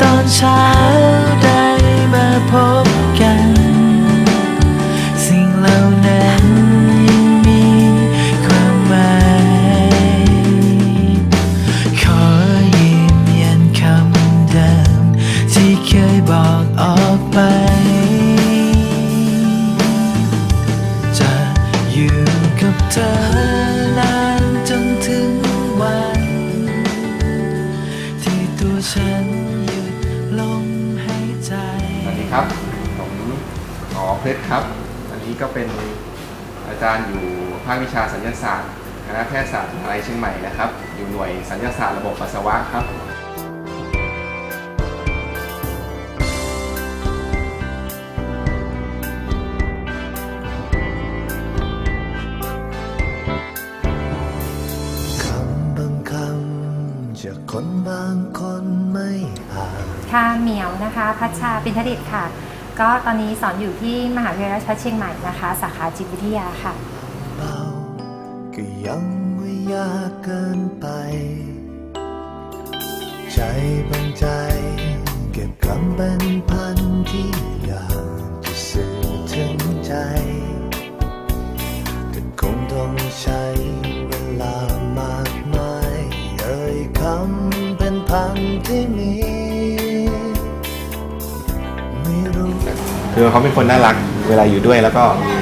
ตอนเช้าได้มาพบกัน สิ่งเหล่านั้นยังมีความหมาย ขอยืนยันคำเดิม ที่เคยบอกออกไป จะอยู่กับเธอับ ผมอ๋อเพชรครับ อันนี้ก็เป็นอาจารย์อยู่ภาควิชาสัญญาศาสตร์คณะแพทยศาสตร์มหาลัยเชียงใหม่นะครับ อยู่หน่วยสัญญาศาสตร์ระบบปัสสาวะครับจากคนบางคนไม่ห่าง ค่ะเหมียวนะคะ พัชชาปินทดิตค่ะ ก็ตอนนี้สอนอยู่ที่มหาวิทยาลัยราชภัฏเชียงใหม่นะคะ สาขาจิตวิทยาค่ะเบาก็ยังไม่ยากเกินไป ใจบางใจ เก็บคำเป็นพันที่อยากจะสื่อถึงใจ แต่คงต้องใช้เวลามากมายเอ่ยคำเป็นพันที่มี คือเขาเป็นคนน่ารักเวลาอยู่ด้วยแล้วก็มี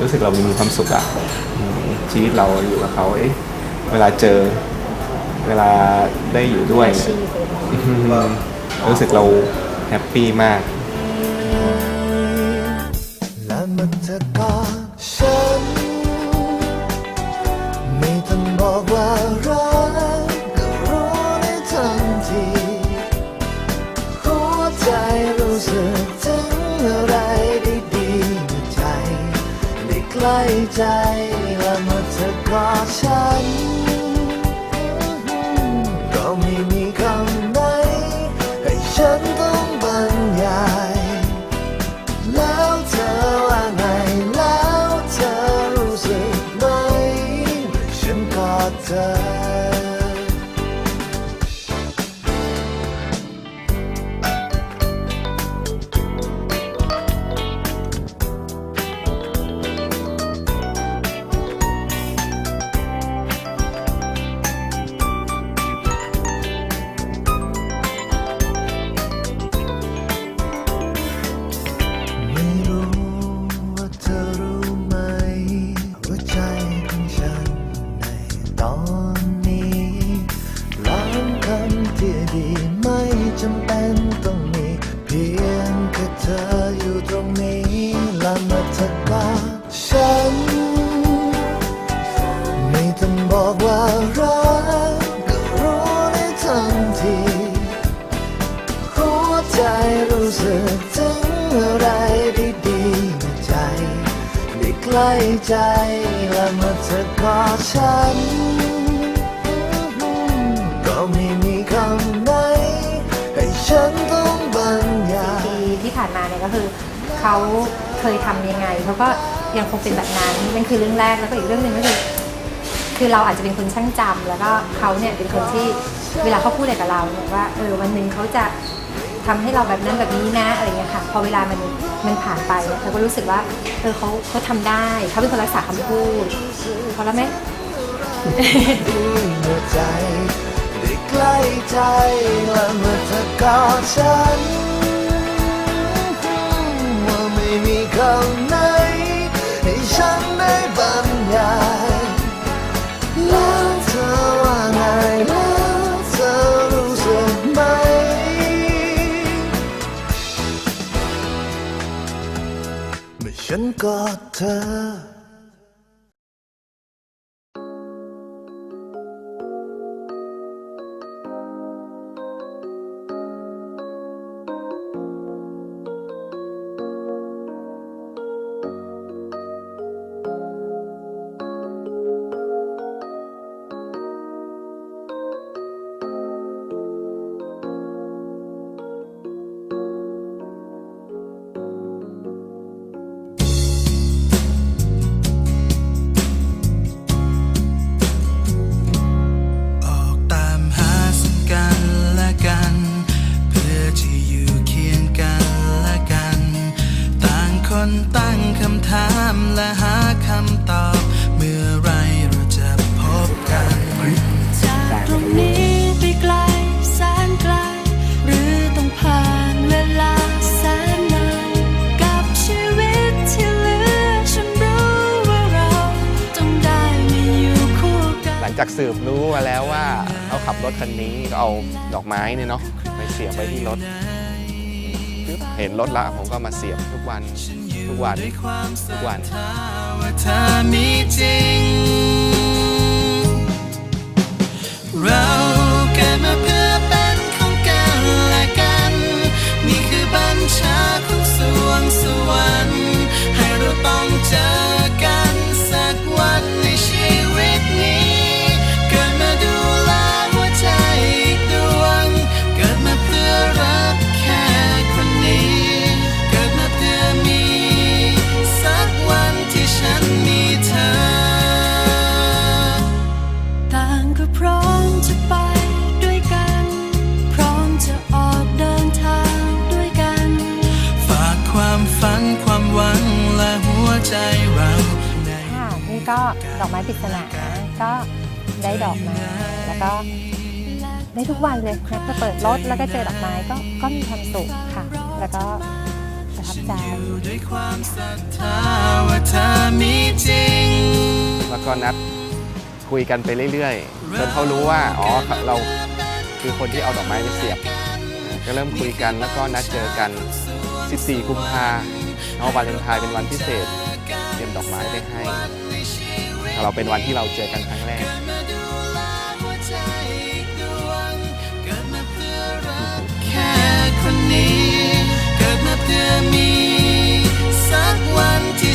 รู้สึกเรามีความสุขอะชีวิตเราอยู่กับเขาเอ๊ะเวลาเจอ เวลาได้อยู่ด้วยรู้สึกเราแฮปปี้มากและมันจะกอดฉัน ไม่ต้องบอกว่ารักก็รู้ได้ทันทีหัวใจรู้สึก ใกล้ใจและเมื่อเธอกอดฉัน ก็ไม่มีคำไหนให้ฉัน ฉัน ไม่ต้องบอกว่ารักก็รู้ได้ทันทีหัวใจรู้สึกถึงอะไรดีๆในใจได้ใกล้ใจและเมื่อเธอกอดฉัน ก็ไม่มีคำไหนให้ฉันต้องบรรยาย ปีที่ผ่านมาเนี่ยก็คือเขา เคยทำยังไงเขาก็ยังคงเป็นแบบนั้นนั่นคือเรื่องแรกแล้วก็อีกเรื่องหนึ่งก็คือคือเราอาจจะเป็นคนช่างจำแล้วก็เขาเนี่ยเป็นคนที่เวลาเขาพูดอะไรกับเราเนี่ยว่าเออวันหนึ่งเขาจะทำให้เราแบบนั้นแบบนี้นะอะไรเงี้ยค่ะพอเวลามันมันผ่านไปเนี่ยเราก็รู้สึกว่าเออเขาเขาทำได้เขาเป็นคนรักษาคำพูดพอแล้วไหมหัวใจได้ใกล้ใจและเมื่อเธอกอดฉัน ฉันกอดเธออ จากสืบรู้มาแล้วว่าเขาขับรถคันนี้ก็เอาดอกไม้เนี่ยเนาะไปเสียบไว้ที่รถ เห็นรถละผมก็มาเสียบทุกวันทุกวันด้วยความศทุกวัน ดอกไม้ปริศนาก็ได้ดอกมาแล้วก็ได้ทุกวันเลยนะก็เปิดรถแล้วก็เจอดอกไม้ก็ก็มีความสุขค่ะ แล้วก็ประทับใจด้วยความศรัทธาว่าเธอมีจริงแล้วก็นัดคุยกันไปเรื่อยๆจนเขารู้ว่าอ๋อเราคือคนที่เอาดอกไม้ไปเสียบ ก็เริ่มคุยกันแล้วก็นัดเจอกัน 14 กุมภาเอาวาเลนไทน์เป็นวันพิเศษ เตรียมดอกไม้ไปให้ เราเป็นวันที่เราเจอกันครั้งแรกคนนี้เกิดมาเพื่อมีสักวันที่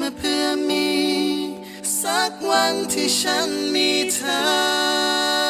มาเพื่อมี สักวันที่ฉันมีเธอ